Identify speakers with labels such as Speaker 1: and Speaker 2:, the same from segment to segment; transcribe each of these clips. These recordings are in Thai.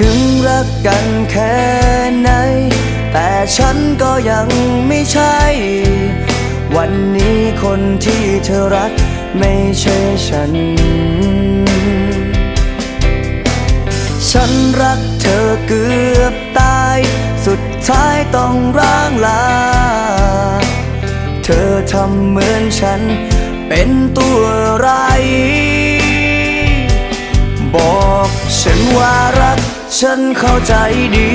Speaker 1: ถึงรักกันแค่ไหน แต่ฉันก็ยังไม่ใช่ วันนี้คนที่เธอรักไม่ใช่ฉัน ฉันรักเธอเกือบตาย สุดท้ายต้องร้างลา เธอทำเหมือนฉันเป็นตัวไรายบอกฉันว่า ฉันเข้าใจดี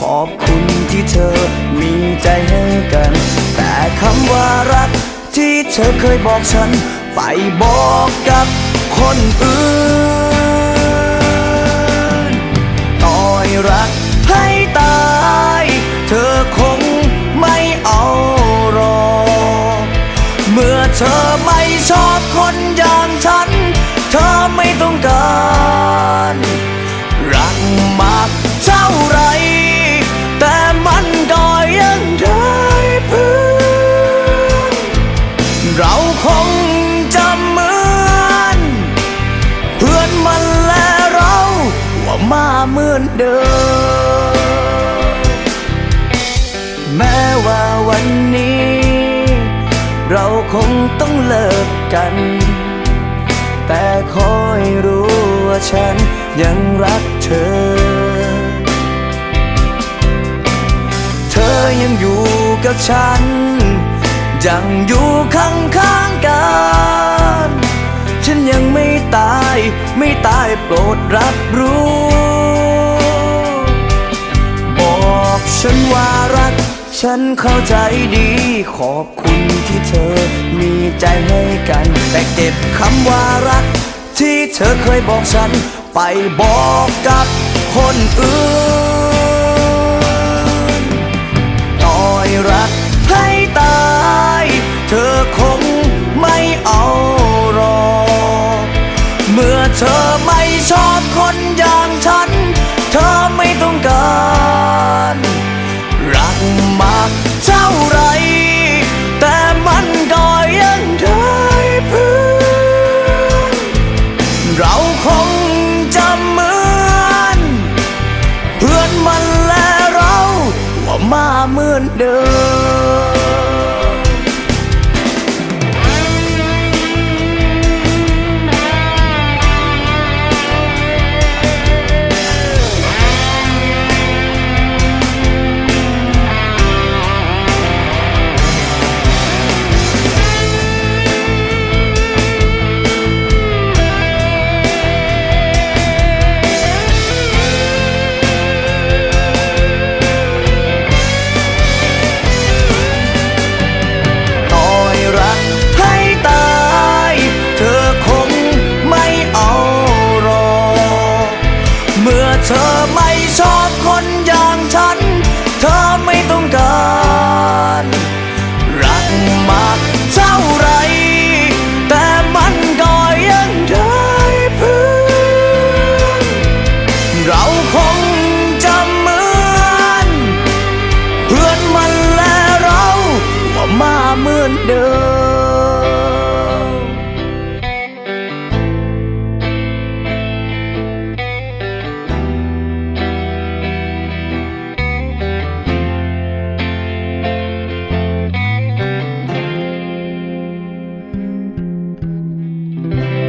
Speaker 1: ขอบคุณที่เธอมีใจให้กัน แต่คำว่ารักที่เธอเคยบอกฉัน ไปบอกกับคนอื่น เหมือนเดิม แม้ว่าวันนี้ เราคงต้องเลิกกัน แต่ขอให้รู้ว่าฉันยังรักเธอ เธอยังอยู่กับฉัน ยังอยู่ข้างๆกัน ฉันยังไม่ตาย ไม่ตายโปรดรับรู้ ฉันเข้าใจดี ขอบคุณที่เธอมีใจให้กัน แต่เก็บคำว่ารัก ที่เธอเคยบอกฉัน ไปบอกกับคนอื่นต่อยรักให้ตาย เธอคงไม่เอารอ เมื่อเธอไม่ชอบคนอย่างฉัน เธอ มาเหมือนเดิม เธอไม่ชอบคนอย่างฉัน เธอไม่ต้องการ รักมากเท่าไร แต่มันก็ยังได้เพื่อนเราค Thank you.